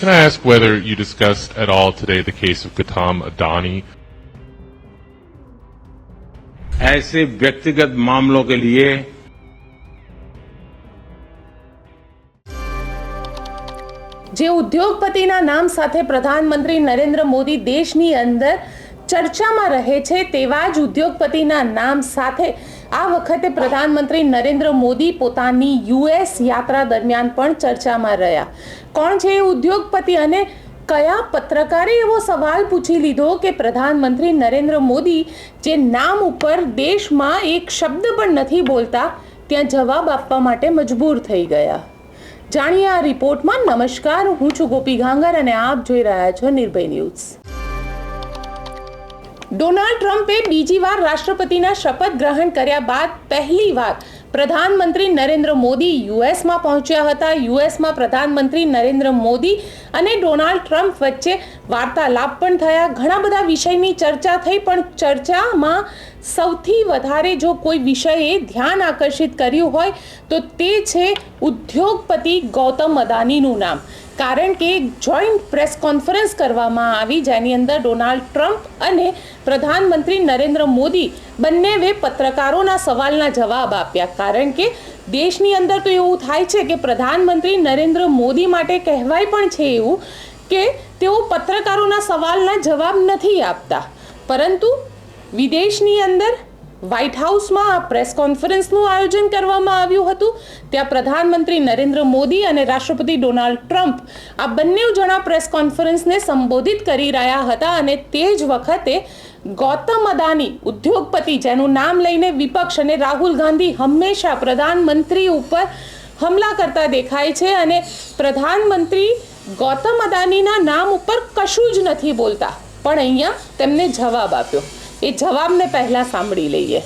Can I ask whether you discussed at all today the case of Gautam Adani? ऐसे व्यक्तिगत मामलों के लिए જે ઉદ્યોગપતિના નામ સાથે પ્રધાનમંત્રી નરેન્દ્ર મોદી દેશની અંદર ચર્ચામાં રહે છે તેવા જ ઉદ્યોગપતિના નામ સાથે આ વખતે પ્રધાનમંત્રી નરેન્દ્ર મોદી પોતાની યુએસ યાત્રા દરમિયાન પણ ચર્ચામાં રહ્યા. કોણ છે એ ઉદ્યોગપતિ અને કયા પત્રકારે એવો સવાલ પૂછી લીધો કે પ્રધાનમંત્રી નરેન્દ્ર મોદી જે નામ ઉપર દેશમાં એક શબ્દ પણ નથી બોલતા, ત્યાં જવાબ આપવા માટે મજબૂર થઈ ગયા. જાણીએ આ રિપોર્ટમાં નમસ્કાર, હું છું ગોપી ઘાંગર અને આપ જોઈ રહ્યા છો નિર્ભય ન્યૂઝ. ડોનાલ્ડ ટ્રમ્પે બીજી વાર રાષ્ટ્રપતિના શપથ ગ્રહણ કર્યા બાદ પહેલી વાર પ્રધાનમંત્રી નરેન્દ્ર મોદી યુએસમાં પહોંચ્યા હતા. યુએસમાં પ્રધાનમંત્રી નરેન્દ્ર મોદી અને ડોનાલ્ડ ટ્રમ્પ વચ્ચે વાર્તાલાપ પણ થયા. ઘણા બધા વિષયની ચર્ચા થઈ, પણ ચર્ચામાં સૌથી વધારે જો કોઈ વિષયે ધ્યાન આકર્ષિત કર્યું હોય, તો તે છે ઉદ્યોગપતિ ગૌતમ અદાનીનું નામ. કારણ કે જોઈન્ટ પ્રેસ કોન્ફરન્સ કરવામાં આવી, જેની અંદર ડોનાલ્ડ ટ્રમ્પ અને પ્રધાનમંત્રી નરેન્દ્ર મોદી બંનેવે પત્રકારોના સવાલના જવાબ આપ્યા. કારણ કે દેશની અંદર તો એવું થાય છે કે પ્રધાનમંત્રી નરેન્દ્ર મોદી માટે કહેવાય પણ છે એવું કે તેઓ પત્રકારોના સવાલના જવાબ નથી આપતા. પરંતુ વિદેશની અંદર વ્હાઇટ હાઉસમાં આ પ્રેસ કોન્ફરન્સનું આયોજન કરવામાં આવ્યું હતું. ત્યાં પ્રધાનમંત્રી નરેન્દ્ર મોદી અને રાષ્ટ્રપતિ ડોનાલ્ડ ટ્રમ્પ આ બંને જણા પ્રેસ કોન્ફરન્સને સંબોધિત કરી રહ્યા હતા અને તે જ વખતે ગૌતમ અદાની ઉદ્યોગપતિ જેનું નામ લઈને વિપક્ષ અને રાહુલ ગાંધી હંમેશા પ્રધાનમંત્રી ઉપર હમલા કરતા દેખાય છે અને પ્રધાનમંત્રી ગૌતમ અદાનીના નામ ઉપર કશું જ નથી બોલતા. પણ અહીંયા તેમને જવાબ આપ્યો. એ જવાબને પહેલા સાંભળી લઈએ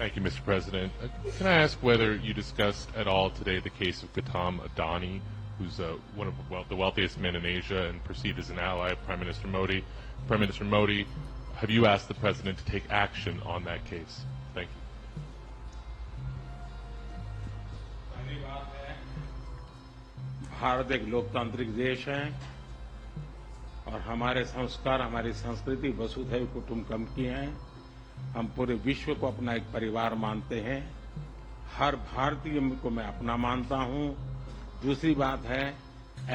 Thank you, Mr. President. Uh, Can I ask whether you discussed at all today the case of Gautam Adani, who's uh, one of well, the wealthiest men in Asia and perceived as an ally of Prime Minister Modi? Prime Minister Modi, have you asked the President to take action on that case? Thank you. पहली बात है भारत एक लोकतांत्रिक देश है और हमारे संस्कार हमारी संस्कृति वसुधैव कुटुंबकम की है हम पूरे विश्व को अपना एक परिवार मानते हैं हर भारतीय को मैं अपना मानता हूँ दूसरी बात है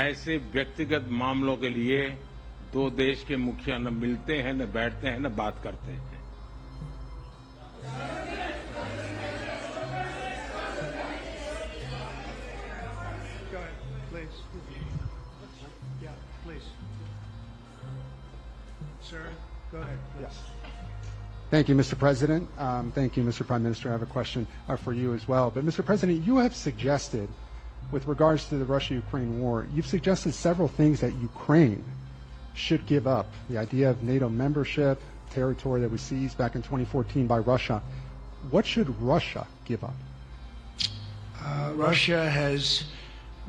ऐसे व्यक्तिगत मामलों के लिए दो देश के मुखिया न मिलते हैं न बैठते हैं न बात करते हैं please. Yeah, please. Sir, go ahead, please. Thank you, Mr. President. Um, Thank you, Mr. Prime Minister. I have a question uh, for you as well. But, Mr. President, you have suggested, with regards to the Russia-Ukraine war, you've suggested several things that Ukraine should give up. The idea of NATO membership, territory that was seized back in 2014 by Russia. What should Russia give up? Uh, Russia has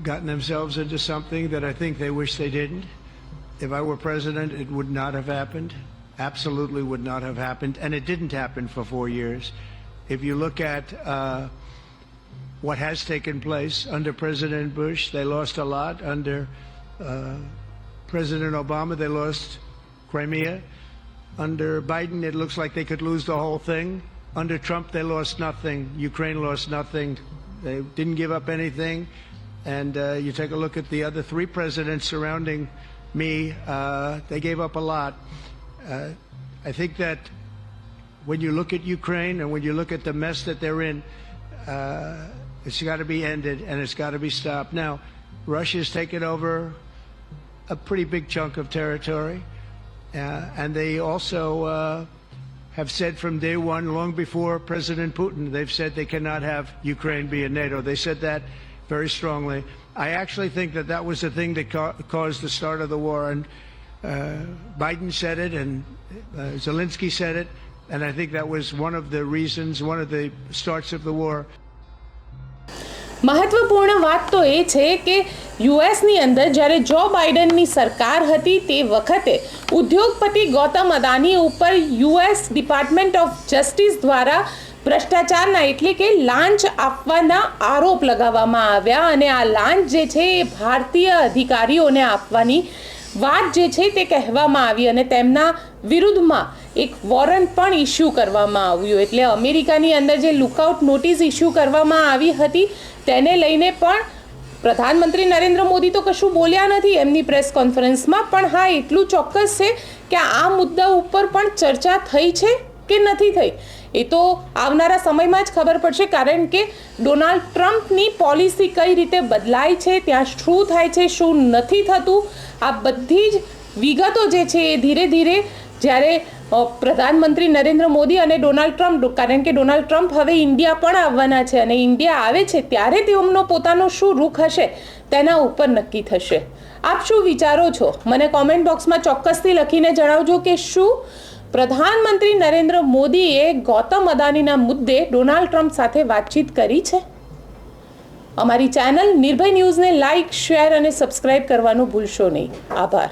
gotten themselves into something that I think they wish they didn't. If I were president, it would not have happened. Absolutely would not have happened. And it didn't happen for four years. If you look at uh, what has taken place under President Bush, they lost a lot. Under uh, President Obama, they lost Crimea. Under Biden, it looks like they could lose the whole thing. Under Trump, they lost nothing. Ukraine lost nothing. They didn't give up anything. And uh, you take a look at the other three presidents surrounding me, uh, they gave up a lot. Uh, I think that when you look at Ukraine and when you look at the mess that they're in, uh, it's got to be ended and it's got to be stopped. Now, Russia's taken over a pretty big chunk of territory, uh, and they also uh, have said from day one, long before President Putin, they've said they cannot have Ukraine be in NATO. They said that very strongly. I actually think that that was the thing that ca- caused the start of the war, and uh, Biden said it, and uh, Zelensky said it, and I think that was one of the reasons, one of the starts of the war. મહત્વપૂર્ણ વાત તો એ છે કે યુએસની અંદર જ્યારે જો બાઇડનની સરકાર હતી તે વખતે ઉદ્યોગપતિ ગૌતમ અદાની ઉપર યુએસ ડિપાર્ટમેન્ટ ઓફ જસ્ટિસ દ્વારા ભ્રષ્ટાચારના એટલે કે લાંચ આપવાના આરોપ લગાવવામાં આવ્યા અને આ લાંચ જે છે એ ભારતીય અધિકારીઓને આપવાની વાત જે છે તે કહેવામાં આવી અને તેમના વિરુદ્ધમાં એક વોરંટ પણ ઇસ્યુ કરવામાં આવ્યું. એટલે અમેરિકાની અંદર જે લુકઆઉટ નોટિસ ઇસ્યુ કરવામાં આવી હતી તેને લઈને પણ પ્રધાનમંત્રી નરેન્દ્ર મોદી તો કશું બોલ્યા નથી એમની પ્રેસ કોન્ફરન્સમાં, પણ હા, એટલું ચોક્કસ છે કે આ મુદ્દા ઉપર પણ ચર્ચા થઈ છે કે નથી થઈ? એ તો આવનારા સમયમાં જ ખબર પડશે, કારણ કે ડોનાલ્ડ ટ્રમ્પની પોલિસી કઈ રીતે બદલાય છે, ત્યાં શું થાય છે, શું નથી થતું, આ બધી જ વિગતો જે છે એ ધીરે ધીરે જ્યારે પ્રધાનમંત્રી નરેન્દ્ર મોદી અને ડોનાલ્ડ ટ્રમ્પ, કારણ કે ડોનાલ્ડ ટ્રમ્પ હવે ઇન્ડિયા પણ આવવાના છે અને ઇન્ડિયા આવે છે, ત્યારે તેમનો પોતાનો શું રૂખ હશે, તેના ઉપર નક્કી થશે. આપ શું વિચારો છો? મને કોમેન્ટ બોક્સમાં ચોક્કસથી લખીને જણાવજો કે શું પ્રધાનમંત્રી નરેન્દ્ર મોદીએ ગૌતમ અદાનીના મુદ્દે ડોનાલ્ડ ટ્રમ્પ સાથે વાતચીત કરી છે. અમારી ચેનલ નિર્ભય ન્યૂઝને લાઇક, શેર અને સબસ્ક્રાઇબ કરવાનું ભૂલશો નહીં. આભાર.